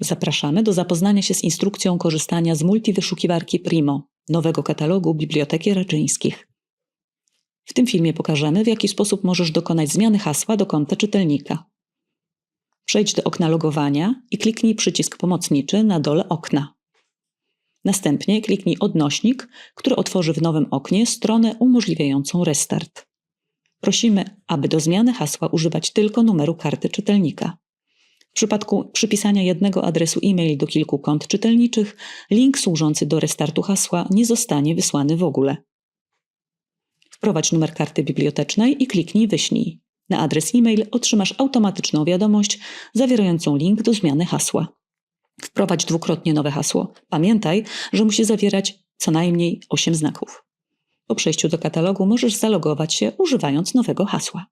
Zapraszamy do zapoznania się z instrukcją korzystania z multiwyszukiwarki Primo, nowego katalogu Biblioteki Raczyńskich. W tym filmie pokażemy, w jaki sposób możesz dokonać zmiany hasła do konta czytelnika. Przejdź do okna logowania i kliknij przycisk pomocniczy na dole okna. Następnie kliknij odnośnik, który otworzy w nowym oknie stronę umożliwiającą restart. Prosimy, aby do zmiany hasła używać tylko numeru karty czytelnika. W przypadku przypisania jednego adresu e-mail do kilku kont czytelniczych, link służący do restartu hasła nie zostanie wysłany w ogóle. Wprowadź numer karty bibliotecznej i kliknij Wyślij. Na adres e-mail otrzymasz automatyczną wiadomość zawierającą link do zmiany hasła. Wprowadź dwukrotnie nowe hasło. Pamiętaj, że musi zawierać co najmniej 8 znaków. Po przejściu do katalogu możesz zalogować się używając nowego hasła.